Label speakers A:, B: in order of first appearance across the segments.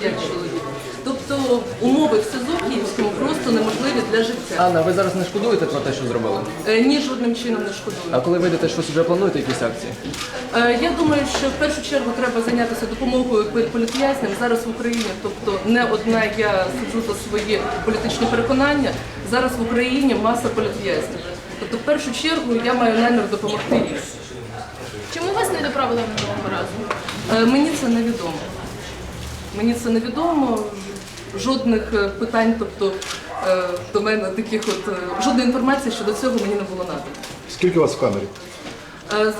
A: що умови в СИЗО Київському просто неможливі для життя.
B: Анна, ви зараз не шкодуєте про те, що зробили?
A: Е, Ні, жодним чином не шкодую.
B: А коли вийдете, щось вже плануєте, якісь акції?
A: Е, Я думаю, що в першу чергу треба зайнятися допомогою пол- політв'язням зараз в Україні. Тобто не одна я суджу за свої політичні переконання. Зараз в Україні маса політв'язнів. Тобто, в першу чергу я маю намір допомогти їм.
C: Чому вас не доправили минулого разу?
A: Е, Мені це невідомо. Мені це невідомо. Жодних е, питань, тобто е, до мене таких от е, жодної інформації щодо цього мені не було надано.
D: Скільки у вас в камері?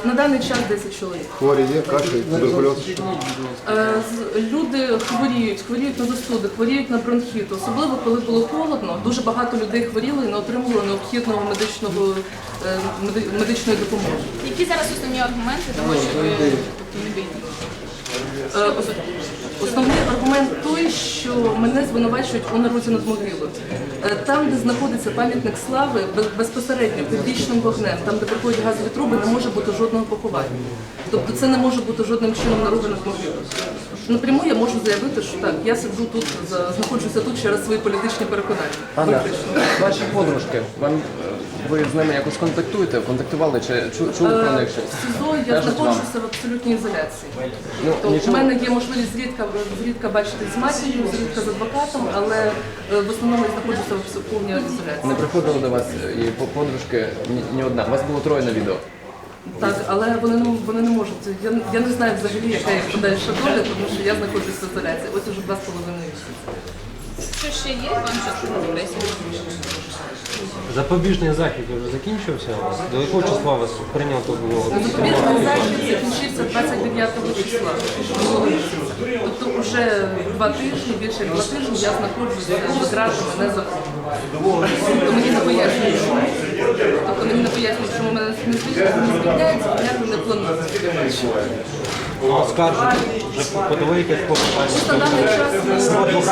A: На даний час 10 чоловік.
D: Хворі є, кашель, туберкульоз?
A: Люди хворіють, хворіють на застуди, хворіють на бронхіт, особливо коли було холодно. Дуже багато людей хворіли і не отримували необхідного медичного медичної допомоги.
C: Які зараз основні аргументи того, що ви не вийдете?
A: Ос- Основний аргумент той, що мене звинувачують у народі над могилою. Е, Там, де знаходиться пам'ятник слави, безпосередньо під вічним вогнем, там, де проходять газові труби, не може бути жодного поховання. Тобто це не може бути жодним чином народу над могилою. Напряму я можу заявити, що так, я сиджу тут, знаходжуся тут через свої політичні переконання.
B: Анна, ваші подружки, вам ви з ними якось контактуєте? Контактували чи чули про них
A: Е,
B: щось?
A: В СІЗО я знаходжуся в абсолютній ізоляції.
B: Ну,
A: Тобто, у
B: нічого.
A: мене є можливість зрідка, зрідка бачити з матір'ю, зрідка з адвокатом, але е, в основному я знаходжуся в повній ізоляції.
B: Не приходили до вас е, і подружки ні, ні одна. Вас було троє на відео.
A: Так, але вони не вони не можуть. Я, я не знаю взагалі, яка їх подальша доля, тому що я знаходжуся в ізоляції. Ось уже два з половиною місяці.
C: Що ще є? Вам що депресія?
E: Запобіжний захід вже закінчився? До якого числа вас прийнято було?
A: Запобіжний захід закінчився 29 числа. Тобто вже два тижні, більше два тижні я знаходжуся за ґратами незаконно. Тобто мені не пояснюють, чому. Тобто мені не пояснюють, чому мене не звільняють, не звільняють, звільняти не планують.
E: Ну, вже подали якесь
A: На
E: попитання.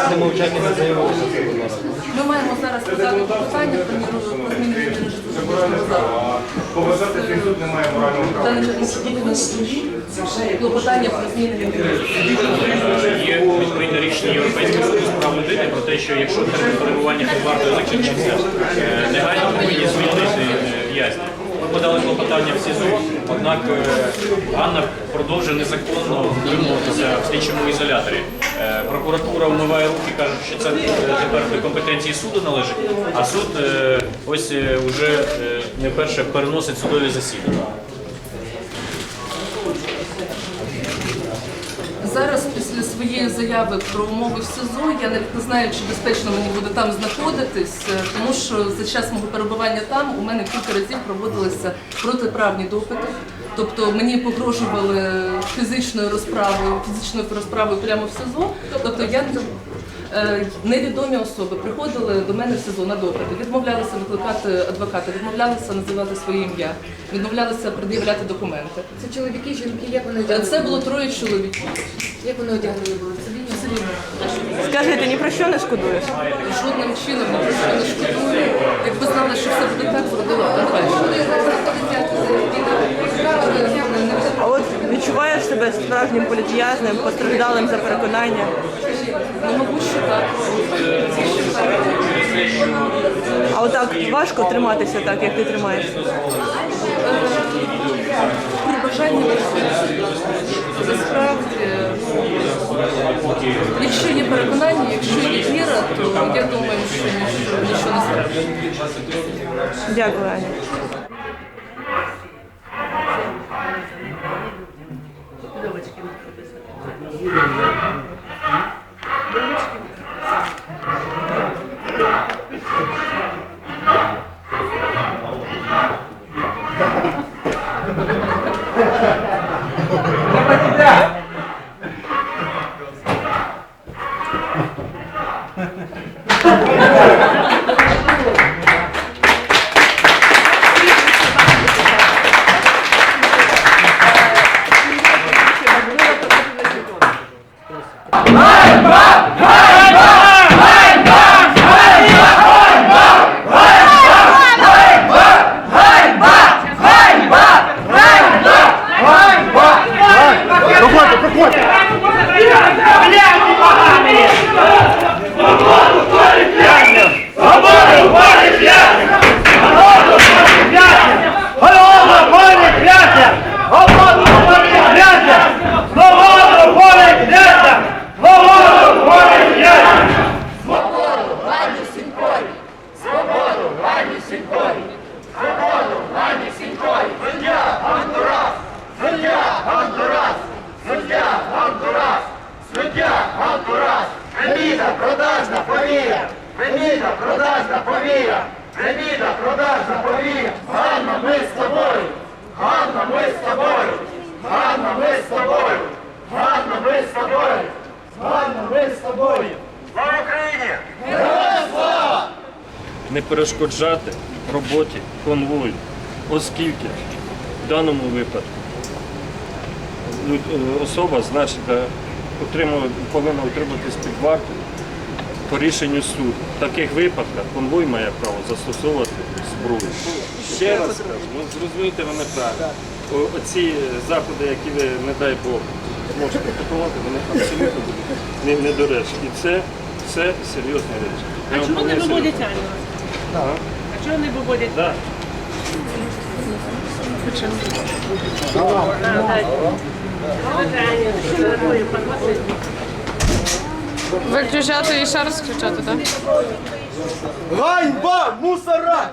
A: даний
E: Ну, мовчать і не заявилися.
A: ми маємо зараз подати питання про зміни житлового закону.
F: Поважати цей суд немає морального права.
A: Дане адміністративне суді клопотання про зміни
G: Є відповідне рішення Європейського суду з прав людини про те, що якщо термін перебування під вартою закінчився, е, негайно повинні звільнити е, в'язня. Ми подали клопотання в СІЗО, однак е, Ганна продовжує незаконно утримуватися в слідчому ізоляторі. Е, Прокуратура вмиває руки, каже, що це е, тепер до компетенції суду належить, а суд е, ось е, уже е, не перше переносить судові засідання.
A: Зараз після своєї заяви про умови в СИЗО я не знаю, чи безпечно мені буде там знаходитись, тому що за час мого перебування там у мене кілька разів проводилися протиправні допити. Тобто мені погрожували фізичною розправою, фізичною розправою прямо в СИЗО. Тобто я е, невідомі особи приходили до мене в СИЗО на допити, відмовлялися викликати адвоката, відмовлялися називати своє ім'я, відмовлялися пред'являти документи.
H: Це чоловіки, жінки, як вони одягнені?
A: Це було троє чоловіків.
H: Як вони одягнені були? Цивільні?
I: Скажи, ти ні про що не шкодуєш?
A: Жодним чином ні про що не шкодую. Якби знала, що все буде так, зробила б.
I: А от відчуваєш себе справжнім політв'язнем, постраждалим за переконання.
A: Ну, мабуть, що так.
I: А отак важко триматися так, як ти тримаєшся.
A: При бажанні
I: Дякую, Аня.
D: Проходьте,
J: продажна повія! Феміда, продажна повія! Феміда, продажна повія! Ганна, ми з тобою! Ганна, ми з тобою! Ганна, ми з тобою! Ганна, ми з тобою! Ганна, ми з тобою! Слава Україні!
K: не перешкоджати роботі конвою, оскільки в даному випадку е, особа, значить, е, повинна утримуватись під вартою по рішенню суду. В таких випадках конвой має право застосовувати зброю. Ще раз кажу, ну зрозумійте мене правильно. Оці заходи, які ви, не дай Бог, можете пропонувати, вони абсолютно будуть не- недоречні. І це все серйозні речі.
I: А чому не виводять ангела? А чого не виводять?
K: Да.
C: Виключати і ще раз включати, так?
J: Ганьба! Мусора!